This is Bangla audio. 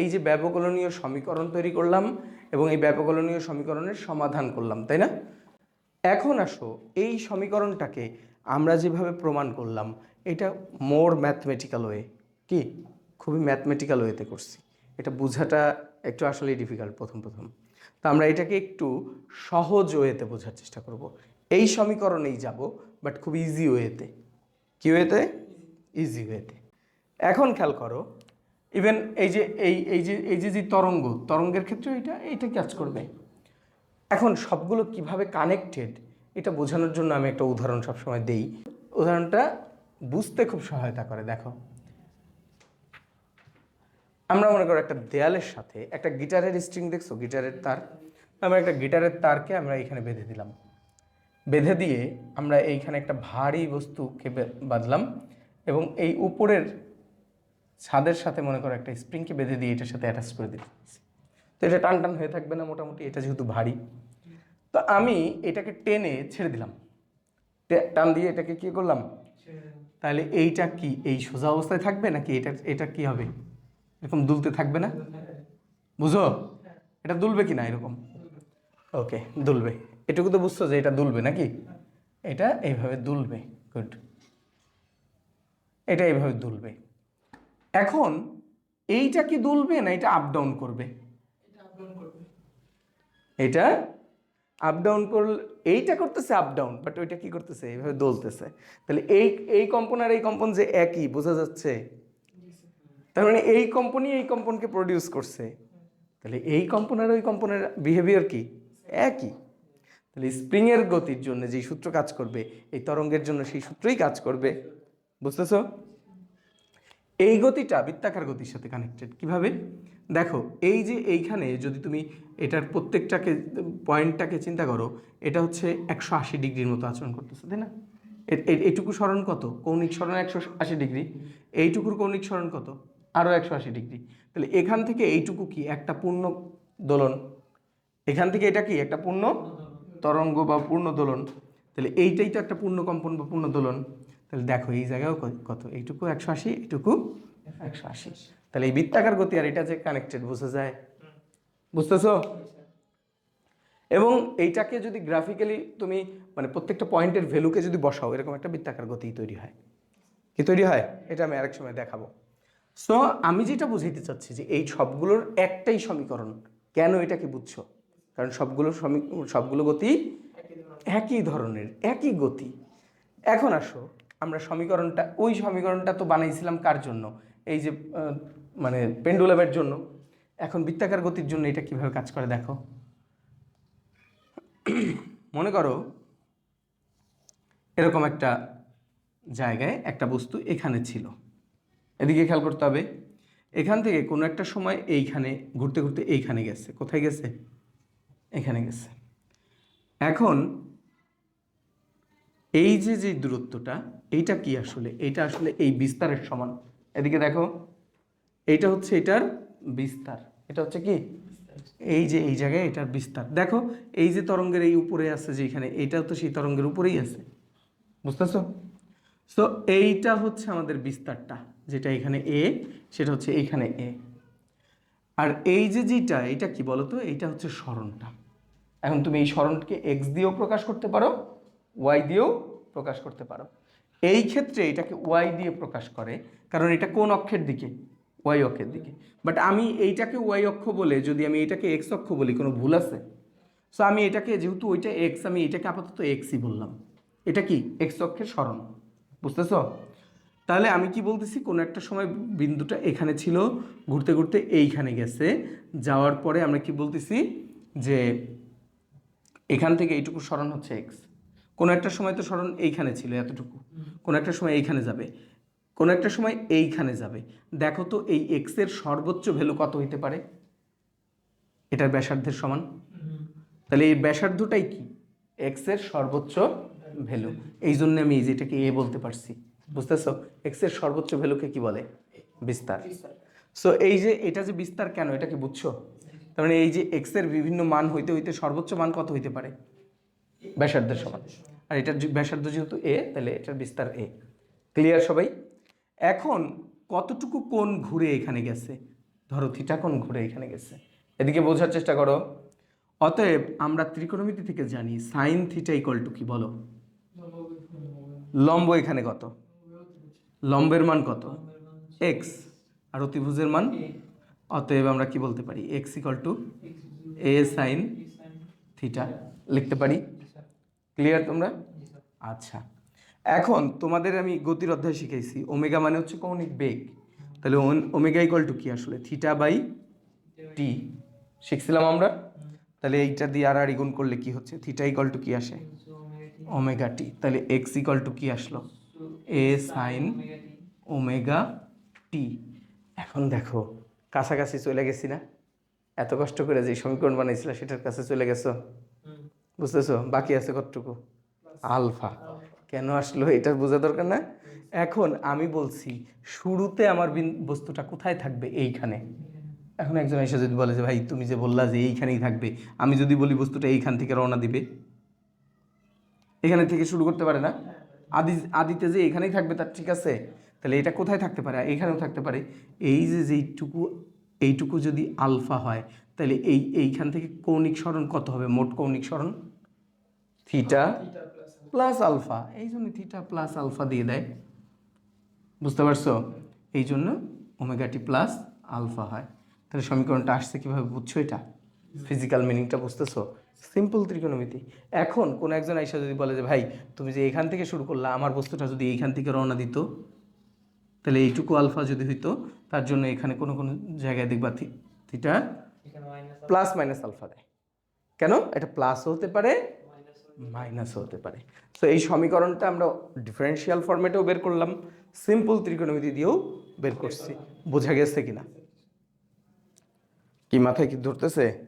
এই যে ব্যবকলনীয় সমীকরণ তৈরি করলাম এবং এই ব্যবকলনীয় সমীকরণের সমাধান করলাম তাই না? এখন আসো এই সমীকরণটাকে আমরা যেভাবে প্রমাণ করলাম এটা মোর ম্যাথমেটিক্যাল ওয়ে কি? খুবই ম্যাথমেটিক্যাল ওয়েতে করছি। এটা বোঝাটা একটু আসলেই ডিফিকাল্ট প্রথম প্রথম। তো আমরা এটাকে একটু সহজ ওয়েতে বোঝার চেষ্টা করব। এই সমীকরণেই যাব বাট খুব ইজি ওয়েতে কি ওয়েতে ইজি ওয়েতে এখন খেয়াল করো ইভেন এই যে, এই এই যে এই যে যে তরঙ্গ, তরঙ্গের ক্ষেত্রে এটা এইটা কাজ করবে। এখন সবগুলো কীভাবে কানেক্টেড এটা বোঝানোর জন্য আমি একটা উদাহরণ সবসময় দেই। উদাহরণটা বুঝতে খুব সহায়তা করে, দেখো। আমরা মনে করো একটা দেয়ালের সাথে একটা গিটারের স্ট্রিং দেখছ, গিটারের তার? আমরা একটা গিটারের তারকে আমরা এখানে বেঁধে দিলাম। বেঁধে দিয়ে আমরা এইখানে একটা ভারী বস্তুকে বাঁধলাম এবং এই উপরের ছাদের সাথে মনে করো একটা স্প্রিংকে বেঁধে দিয়ে এটার সাথে অ্যাটাচ করে দিতে তো এটা টান টান হয়ে থাকবে না মোটামুটি, এটা যেহেতু ভারী। তো আমি এটাকে টেনে ছেড়ে দিলাম। টান দিয়ে এটাকে কি করলাম? তাহলে এইটা কি, এই সোজা অবস্থায় থাকবে নাকি এটা এটা কি হবে? এরকম দুলতে থাকবে না? বুঝো? এটা দুলবে কি না এরকম? ওকে, দুলবে। এটুকু তো বুঝছ যে এটা দুলবে নাকি? এটা এইভাবে দুলবে, গুড। এটা এইভাবে দুলবে। এখন এইটা কি দুলবে না এটা আপ ডাউন করবে? এটা আপ ডাউন করলে এইটা করতেছে আপ ডাউন বাট ওইটা কি করতেছে? এইভাবে দোলতেছে। তাহলে এই এই কম্পন আর এই কম্পন যে একই বোঝা যাচ্ছে? তার মানে এই কোম্পানি এই কম্পনকে প্রডিউস করছে। তাহলে এই কম্পন আর ওই কম্পনের বিহেভিয়ার কি? একই। তাহলে স্প্রিংয়ের গতির জন্য যেই সূত্র কাজ করবে এই তরঙ্গের জন্য সেই সূত্রই কাজ করবে। বুঝতেছো? এই গতিটা বৃত্তাকার গতির সাথে কানেক্টেড কীভাবে? দেখো, এই যে এইখানে যদি তুমি এটার প্রত্যেকটাকে, পয়েন্টটাকে চিন্তা করো, এটা হচ্ছে একশো আশি ডিগ্রির মতো আচরণ করতেছে, তাই না? এইটুকু স্মরণ কত? কৌণিক স্মরণ একশো আশি ডিগ্রি। এইটুকুর কৌণিক স্মরণ কত? আরও একশো আশি ডিগ্রি। তাহলে এখান থেকে এইটুকু কি? একটা পূর্ণ দোলন। এখান থেকে এটা কি? একটা পূর্ণ তরঙ্গ বা পূর্ণ দোলন। তাহলে এইটাই তো একটা পূর্ণ কম্পন বা পূর্ণ দোলন। তাহলে দেখো এই জায়গাও কত? এইটুকু একশো আশি এইটুকু একশো আশি। তাহলে এই বৃত্তাকার গতি আর এটা যে কানেক্টেড বোঝা যায় বুঝতেছো? এবং এইটাকে যদি গ্রাফিক্যালি তুমি মানে প্রত্যেকটা পয়েন্টের ভ্যালুকে যদি বসাও এরকম একটা বৃত্তাকার গতি তৈরি হয়। কি তৈরি হয়? এটা আমি আরেক সময় দেখাবো। সো আমি যেটা বুঝাইতে চাচ্ছি যে এই সবগুলোর একটাই সমীকরণ কেন এটাকে বুঝছ? কারণ সবগুলো সমী সবগুলো গতি একই ধরনের একই গতি। এখন আসো আমরা সমীকরণটা, ওই সমীকরণটা তো বানাইছিলাম কার জন্য? এই যে মানে পেন্ডুলামের জন্য। এখন বৃত্তাকার গতির জন্য এটা কীভাবে কাজ করে দেখো। মনে করো, এরকম একটা জায়গায় একটা বস্তু এখানে ছিল। এদিকে খেয়াল করতে হবে, এখান থেকে কোনো একটা সময় এইখানে, ঘুরতে ঘুরতে এইখানে গেছে। কোথায় গেছে? এখানে গেছে। এখন এই যে যে দূরত্বটা, এইটা কি আসলে? এইটা আসলে এই বিস্তারের সমান। এদিকে দেখো, এইটা হচ্ছে এটার বিস্তার। এটা হচ্ছে কি? এই যে, এই জায়গায় এটার বিস্তার। দেখো, এই যে তরঙ্গের এই উপরে আছে যে এখানে এইটাও তো সেই তরঙ্গের উপরেই আছে। বুঝতেছো? সো এইটা হচ্ছে আমাদের বিস্তারটা, যেটা এখানে এ সেটা হচ্ছে এইখানে এ আর এই যে, যেটা, এটা কি বলতো? এইটা হচ্ছে স্মরণটা। এখন তুমি এই স্মরণকে এক্স দিয়েও প্রকাশ করতে পারো ওয়াই দিয়েও প্রকাশ করতে পারো। এই ক্ষেত্রে এটাকে ওয়াই দিয়ে প্রকাশ করে, কারণ এটা কোন অক্ষের দিকে? ওয়াই অক্ষের দিকে। বাট আমি এইটাকে ওয়াই অক্ষ বলে, যদি আমি এটাকে এক্স অক্ষ বলি, কোনো ভুল আছে? সো আমি এটাকে, যেহেতু ওইটা এক্স আমি এটাকে আপাতত এক্সই বললাম। এটা কি? এক্স অক্ষের স্মরণ বুঝতেছো? তাহলে আমি কি বলতেছি? কোনো একটা সময় বিন্দুটা এখানে ছিল, ঘুরতে ঘুরতে এইখানে গেছে। যাওয়ার পরে আমরা কি বলতেছি? যে এখান থেকে এইটুকু স্মরণ হচ্ছে এক্স কোনো একটা সময় তো স্মরণ এইখানে ছিল এতটুকু। কোনো একটা সময় এইখানে যাবে। কোনো একটা সময় এইখানে যাবে। দেখো তো এই এক্সের সর্বোচ্চ ভ্যালু কত হইতে পারে? এটার ব্যাসার্ধের সমান। তাহলে এই ব্যাসার্ধটাই কি? এক্সের সর্বোচ্চ ভ্যালু এই জন্য আমি এই যেটাকে এ বলতে পারছি। বুঝতেছো? এক্সের সর্বোচ্চ ভ্যালুকে কি বলে? বিস্তার। সো এই যে এটা যে বিস্তার কেন? এটা কি বুঝছ? তার মানে এই যে এক্সের বিভিন্ন মান হইতে হইতে সর্বোচ্চ মান কত হইতে পারে? ব্যাসার্ধের সমান। আর এটার ব্যাসার্ধ যেহেতু এ তাহলে এটার বিস্তার এ ক্লিয়ার সবাই? এখন কতটুকু কোণ ঘুরে এখানে গেছে? ধরো থিটা কোণ ঘুরে এখানে গেছে। এদিকে বোঝার চেষ্টা করো। অতএব আমরা ত্রিকোণমিতি থেকে জানি সাইন থিটা ইকুয়াল টু কি বলো? লম্ব এখানে কত? লম্বের মান কত? এক্স আর অতিভুজের মান? অতএব আমরা কি বলতে পারি? X equal to a sine theta লিখতে পারি? ক্লিয়ার তোমরা? আচ্ছা। এখন তোমাদের আমি গতির অধ্যায় শিখাইছি। ওমেগা মানে হচ্ছে কৌণিক বেগ। তাহলে ওমেগা ইকুয়াল টু কি আসলে? থিটা বাই টি শিখছিলাম আমরা? তাহলে এইটা দিয়ে আর আর গুণ করলে কি হচ্ছে? থিটা ইকুয়াল টু কি আসে? ওমেগা টি তাহলে এক্স ইকুয়াল টু কি আসলো? এ সাইন ওমেগা টি এখন দেখো, কাছাকাছি চলে গেছি না? এত কষ্ট করে যে সমীকরণ বানাইছিল, সেটার কাছে চলে গেছো? বুঝতেছো? বাকি আছে কতটুকু? আলফা। কেন আসলো? এটা বোঝা দরকার না? এখন আমি বলছি শুরুতে আমার বিন- বস্তুটা কোথায় থাকবে? এইখানে। এখন একজন এসে যদি বলে যে ভাই তুমি যে বললা যে এইখানেই থাকবে আমি যদি বলি বস্তুটা এইখান থেকে রওনা দিবে এখানে থেকে শুরু করতে পারে না? আদি আদিতে যে এখানেই থাকবে তার ঠিক আছে। তাহলে এটা কোথায় থাকতে পারে? এখানেও থাকতে পারে। এই যে যেইটুকু এইটুকু যদি আলফা হয় তাহলে এই এইখান থেকে কৌণিক স্মরণ কত হবে? মোট কৌণিক সরণ? থিটা প্লাস আলফা এই জন্য থিটা প্লাস আলফা দিয়ে দেয়। বুঝতে পারছ? এই জন্য ওমেগাটি প্লাস আলফা হয়। তাহলে সমীকরণটা আসছে কীভাবে বুঝছ এটা? ফিজিক্যাল মিনিংটা বুঝতেছো? সিম্পল ত্রিকোণমিতি এখন কোন একজন আইসা যদি বলে যে ভাই তুমি যে এখান থেকে শুরু করলা আমার বস্তুটা যদি এইখান থেকে রওনা দিত তাহলে এইটুকু আলফা যদি হইতো তার জন্য এখানে কোনো কোনো জায়গায় দেখবা থি- থিটা প্লাস মাইনাস আলফা দেয়। কেন? এটা প্লাস হতে পারে মাইনাসও হতে পারে। সো এই সমীকরণটা আমরা ডিফারেন্সিয়াল ফরম্যাটেও বের করলাম। সিম্পল ত্রিকোণমিতি দিয়েও বের করছি। বোঝা গেছে কিনা? কি মাথায় কি ধরতেছে?